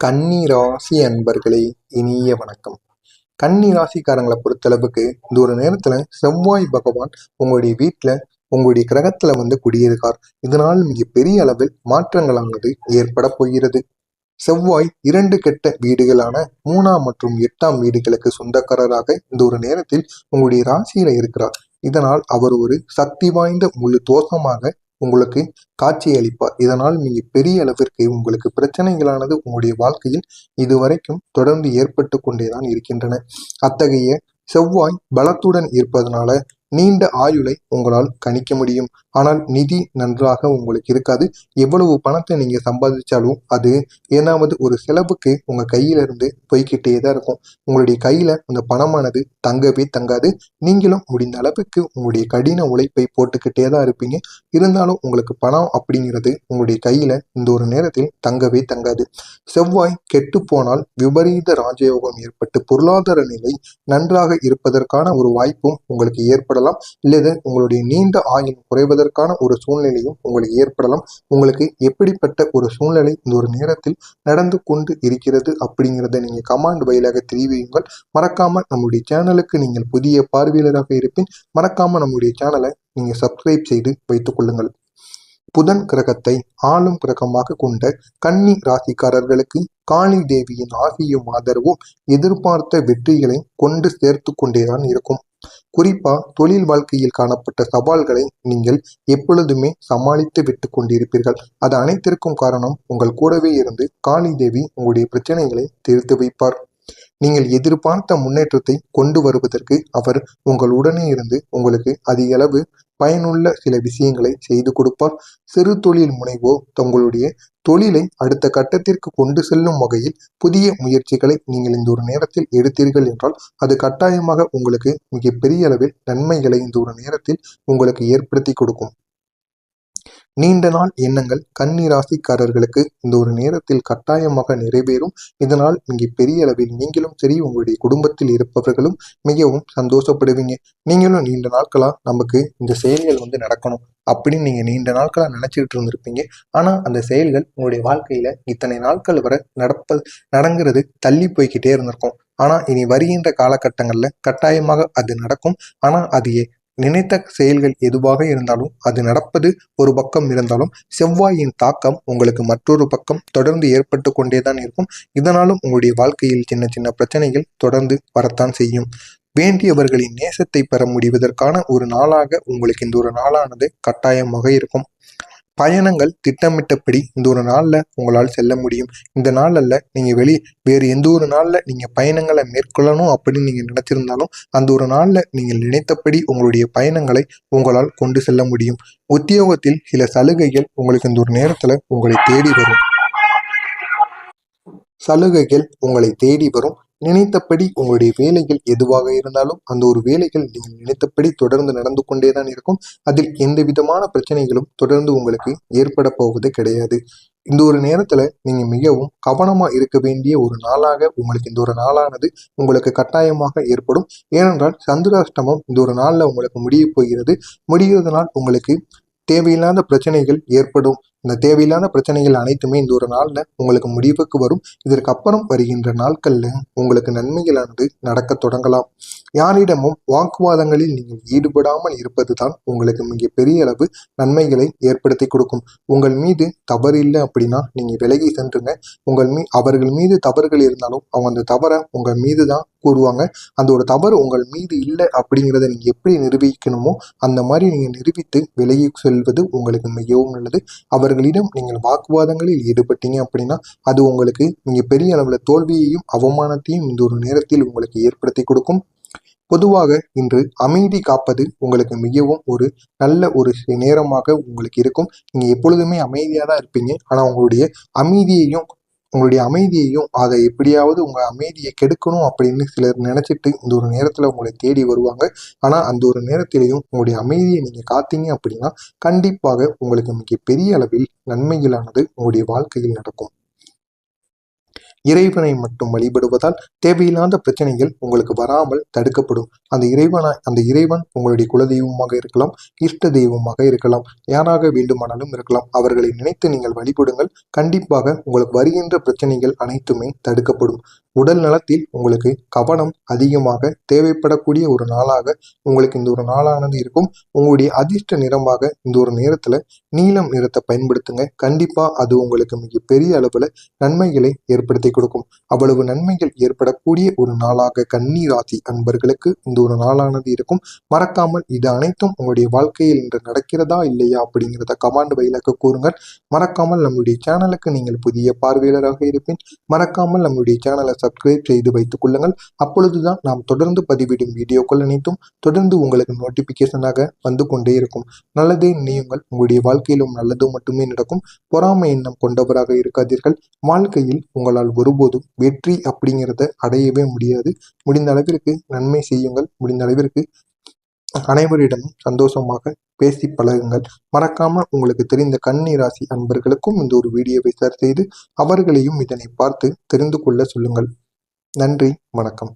கன்னி ராசி அன்பர்களே இனிய வணக்கம். கன்னி ராசிக்காரங்களை பொறுத்தளவுக்கு இந்த ஒரு நேரத்துல செவ்வாய் பகவான் உங்களுடைய வீட்டுல உங்களுடைய கிரகத்துல வந்து குடியிருக்கார். இதனால் மிகப்பெரிய அளவில் மாற்றங்களானது ஏற்பட போகிறது. செவ்வாய் இரண்டு கெட்ட வீடுகளான மூணாம் மற்றும் எட்டாம் வீடுகளுக்கு சொந்தக்காரராக இந்த ஒரு நேரத்தில் உங்களுடைய ராசியில இருக்கிறார். இதனால் அவர் ஒரு சக்தி வாய்ந்த முழு தோஷமாக உங்களுக்கு காட்சி அளிப்பார் இதனால் மிக பெரிய அளவிற்கு உங்களுக்கு பிரச்சனைகளானது உங்களுடைய வாழ்க்கையில் இதுவரைக்கும் தொடர்ந்து ஏற்பட்டு கொண்டேதான் இருக்கின்றன. அத்தகைய செவ்வாய் பலத்துடன் இருப்பதனால நீண்ட ஆயுளை உங்களால் கணிக்க முடியும். ஆனால் நிதி நன்றாக உங்களுக்கு இருக்காது. எவ்வளவு பணத்தை நீங்க சம்பாதிச்சாலும் அது ஏதாவது ஒரு செலவுக்கு உங்க கையில இருந்து போய்கிட்டே தான் இருக்கும். உங்களுடைய கையில அந்த பணமானது தங்கவே தங்காது. நீங்களும் முடிந்த அளவுக்கு உங்களுடைய கடின உழைப்பை போட்டுக்கிட்டே தான் இருப்பீங்க. இருந்தாலும் உங்களுக்கு பணம் அப்படிங்கிறது உங்களுடைய கையில இந்த ஒரு நேரத்தில் தங்கவே தங்காது. செவ்வாய் கெட்டு போனால் விபரீத ராஜயோகம் ஏற்பட்டு பொருளாதார நிலை நன்றாக இருப்பதற்கான ஒரு வாய்ப்பும் உங்களுக்கு ஏற்படலாம். இல்லது உங்களுடைய நீண்ட ஆயுள் குறைவதற்கான ஒரு சூழ்நிலையும் உங்களுக்கு ஏற்படலாம். உங்களுக்கு எப்படிப்பட்ட ஒரு சூழ்நிலை இந்த ஒரு நேரத்தில் நடந்து கொண்டு இருக்கிறது அப்படிங்கிறத நீங்கள் கமாண்ட் வாயிலாக தெரிவியுங்கள். மறக்காமல் நம்முடைய சேனலுக்கு நீங்கள் புதிய பார்வையாளராக இருப்பின் மறக்காமல் நம்முடைய சேனலை நீங்கள் சப்ஸ்கிரைப் செய்து வைத்துக் கொள்ளுங்கள். புதன் கிரகத்தை ஆளும் கிரகமாக கொண்ட கன்னி ராசிக்காரர்களுக்கு காளி தேவியின் ஆசியும் ஆதரவும் எதிர்பார்த்த வெற்றிகளை கொண்டு சேர்த்து கொண்டேதான் இருக்கும். குறிப்பா தொழில் வாழ்க்கையில் காணப்பட்ட சவால்களை நீங்கள் எப்பொழுதுமே சமாளித்து விட்டு கொண்டிருப்பீர்கள். அது அனைத்திற்கும் காரணம் உங்கள் கூடவே இருந்து காளி தேவி உங்களுடைய பிரச்சனைகளை தீர்த்து வைப்பார். நீங்கள் எதிர்பார்த்த முன்னேற்றத்தை கொண்டு வருவதற்கு அவர் உங்கள் உடனே இருந்து உங்களுக்கு அதிக அளவு பயனுள்ள சில விஷயங்களை செய்து கொடுப்பார். சிறு தொழில் முனைவோ தங்களுடைய தொழிலை அடுத்த கட்டத்திற்கு கொண்டு செல்லும் வகையில் புதிய முயற்சிகளை நீங்கள் இந்த ஒரு நேரத்தில் எடுத்தீர்கள் என்றால் அது கட்டாயமாக உங்களுக்கு மிகப்பெரிய அளவில் நன்மைகளை இந்த ஒரு நேரத்தில் உங்களுக்கு ஏற்படுத்தி கொடுக்கும். நீண்ட நாள் எண்ணங்கள் கன்னி ராசிக்காரர்களுக்கு இந்த ஒரு நேரத்தில் கட்டாயமாக நிறைவேறும். இதனால் மிக பெரிய அளவில் நீங்களும் சரி உங்களுடைய குடும்பத்தில் இருப்பவர்களும் மிகவும் சந்தோஷப்படுவீங்க. நீங்களும் நீண்ட நாட்களா நமக்கு இந்த செயல்கள் வந்து நடக்கணும் அப்படின்னு நீங்க நீண்ட நாட்களா நினைச்சிட்டு இருந்திருப்பீங்க. ஆனா அந்த செயல்கள் உங்களுடைய வாழ்க்கையில இத்தனை நாட்கள் வரை நடப்ப நடங்கிறது தள்ளி போய்கிட்டே இருந்திருக்கும். ஆனா இனி வருகின்ற காலகட்டங்கள்ல கட்டாயமாக அது நடக்கும். ஆனா அது நினைத்த செயல்கள் எதுவாக இருந்தாலும் அது நடப்பது ஒரு பக்கம் இருந்தாலும் செவ்வாயின் தாக்கம் உங்களுக்கு மற்றொரு பக்கம் தொடர்ந்து ஏற்பட்டு கொண்டேதான் இருக்கும். இதனாலும் உங்களுடைய வாழ்க்கையில் சின்ன சின்ன பிரச்சனைகள் தொடர்ந்து வரத்தான் செய்யும். வேண்டியவர்களின் நேசத்தை பெற முடிவதற்கான ஒரு நாளாக உங்களுக்கு இந்த ஒரு நாளானது கட்டாயமாக இருக்கும். பயணங்கள் திட்டமிட்டபடி இந்த ஒரு நாளில் உங்களால் செல்ல முடியும். இந்த நாளில் நீங்கள் வெளி வேறு எந்த ஒரு நாளில் நீங்கள் பயணங்களை மேற்கொள்ளணும் அப்படின்னு நீங்கள் நினச்சிருந்தாலும் அந்த ஒரு நாளில் நீங்கள் நினைத்தபடி உங்களுடைய பயணங்களை உங்களால் கொண்டு செல்ல முடியும். உத்தியோகத்தில் சில சலுகைகள் உங்களுக்கு இந்த ஒரு நேரத்தில் உங்களை தேடி வரும். சலுகைகள் உங்களை தேடி வரும். நினைத்தபடி உங்களுடைய வேலைகள் எதுவாக இருந்தாலும் அந்த ஒரு வேலைகள் நீங்கள் நினைத்தபடி தொடர்ந்து நடந்து கொண்டே தான் இருக்கும். அதில் எந்த விதமான பிரச்சனைகளும் தொடர்ந்து உங்களுக்கு ஏற்பட போவது கிடையாது. இந்த ஒரு நேரத்துல நீங்க மிகவும் கவனமா இருக்க வேண்டிய ஒரு நாளாக உங்களுக்கு இந்த ஒரு நாளானது உங்களுக்கு கட்டாயமாக ஏற்படும். ஏனென்றால் சந்திராஷ்டமம் இந்த ஒரு நாள்ல உங்களுக்கு முடிய போகிறது. முடிகிறதுனால் உங்களுக்கு தேவையில்லாத பிரச்சனைகள் ஏற்படும். இந்த தேவையில்லாத பிரச்சனைகள் அனைத்துமே இந்த ஒரு நாள்ல உங்களுக்கு முடிவுக்கு வரும். இதற்கு அப்புறம் வருகின்ற நாட்களில் உங்களுக்கு நன்மைகளானது நடக்க தொடங்கலாம். யாரிடமும் வாக்குவாதங்களில் நீங்கள் ஈடுபடாமல் இருப்பதுதான் உங்களுக்கு மிக பெரிய அளவு நன்மைகளை ஏற்படுத்தி கொடுக்கும். உங்கள் மீது தவறு இல்லை அப்படின்னா நீங்க விலகி சென்றுங்க. உங்கள் மீ அவர்கள் மீது தவறுகள் இருந்தாலும் அவங்க அந்த தவறை உங்கள் மீது தான் கூறுவாங்க. அந்த ஒரு தவறு உங்கள் மீது இல்லை அப்படிங்கிறத நீங்க எப்படி நிரூபிக்கணுமோ அந்த மாதிரி நீங்கள் நிரூபித்து விலகி செல்வது உங்களுக்கு மிகவும் நல்லது. அவர்களிடம் நீங்கள் வாக்குவாதங்களில் ஈடுபட்டீங்க அப்படின்னா அது உங்களுக்கு நீங்கள் பெரிய அளவில் தோல்வியையும் அவமானத்தையும் இந்த ஒரு நேரத்தில் உங்களுக்கு ஏற்படுத்தி கொடுக்கும். பொதுவாக இன்று அமைதி காப்பது உங்களுக்கு மிகவும் ஒரு நல்ல ஒரு நேரமாக உங்களுக்கு இருக்கும். நீங்கள் எப்பொழுதுமே அமைதியாக தான் இருப்பீங்க. ஆனால் உங்களுடைய அமைதியையும் உங்களுடைய அமைதியையும் அதை எப்படியாவது உங்கள் அமைதியை கெடுக்கணும் அப்படின்னு சிலர் நினச்சிட்டு இந்த ஒரு நேரத்தில் உங்களை தேடி வருவாங்க. ஆனால் அந்த ஒரு நேரத்திலையும் உங்களுடைய அமைதியை நீங்கள் காத்தீங்க அப்படின்னா கண்டிப்பாக உங்களுக்கு மிக பெரிய அளவில் நன்மைகளானது உங்களுடைய வாழ்க்கையில் நடக்கும். இறைவனை மட்டும் வழிபடுவதால் தேவையில்லாத பிரச்சனைகள் உங்களுக்கு வராமல் தடுக்கப்படும். அந்த இறைவனா அந்த இறைவன் உங்களுடைய குலதெய்வமாக இருக்கலாம் இஷ்ட தெய்வமாக இருக்கலாம் யாராக வேண்டுமானாலும் இருக்கலாம். அவர்களை நினைத்து நீங்கள் வழிபடுங்கள். கண்டிப்பாக உங்களுக்கு வருகின்ற பிரச்சனைகள் அனைத்துமே தடுக்கப்படும். உடல் நலத்தில் உங்களுக்கு கவனம் அதிகமாக தேவைப்படக்கூடிய ஒரு நாளாக உங்களுக்கு இந்த ஒரு நாளானது இருக்கும். உங்களுடைய அதிர்ஷ்ட நிறமாக இந்த ஒரு நேரத்தில் நீலம் நிறத்தை பயன்படுத்துங்க. கண்டிப்பாக அது உங்களுக்கு மிகப்பெரிய அளவில் நன்மைகளை ஏற்படுத்தி கொடுக்கும். அவ்வளவு நன்மைகள் ஏற்படக்கூடிய ஒரு நாளாக கன்னி ராசி அன்பர்களுக்கு இந்த ஒரு நாளானது இருக்கும். மறக்காமல் இது அனைத்தும் உங்களுடைய வாழ்க்கையில் இன்று நடக்கிறதா இல்லையா அப்படிங்கிறத கமாண்ட் வயலாக கூறுங்கள். மறக்காமல் நம்முடைய சேனலுக்கு நீங்கள் புதிய பார்வையாளராக இருப்பேன் மறக்காமல் நம்முடைய சேனலை சப்ஸ்கிரைப் செய்து வைத்துக் கொள்ளுங்கள். அப்பொழுதுதான் நாம் தொடர்ந்து பதிவிடும் வீடியோக்கள் அனைத்தும் தொடர்ந்து உங்களுக்கு நோட்டிபிகேஷனாக வந்து கொண்டே இருக்கும். நல்லதே நினையுங்கள். உங்களுடைய வாழ்க்கையிலும் நல்லது மட்டுமே நடக்கும். பொறாமை எண்ணம் கொண்டவராக இருக்காதீர்கள். வாழ்க்கையில் உங்களால் ஒருபோதும் வெற்றி அப்படிங்கிறத அடையவே முடியாது. முடிந்த அளவிற்கு நன்மை செய்யுங்கள். முடிந்த அளவிற்கு அனைவரிடமும் சந்தோஷமாக பேசி பழகுங்கள். மறக்காம உங்களுக்கு தெரிந்த கன்னி ராசி அன்பர்களுக்கும் இந்த ஒரு வீடியோவை ஷேர் செய்து அவர்களையும் இதனை பார்த்து தெரிந்து கொள்ள சொல்லுங்கள். நன்றி வணக்கம்.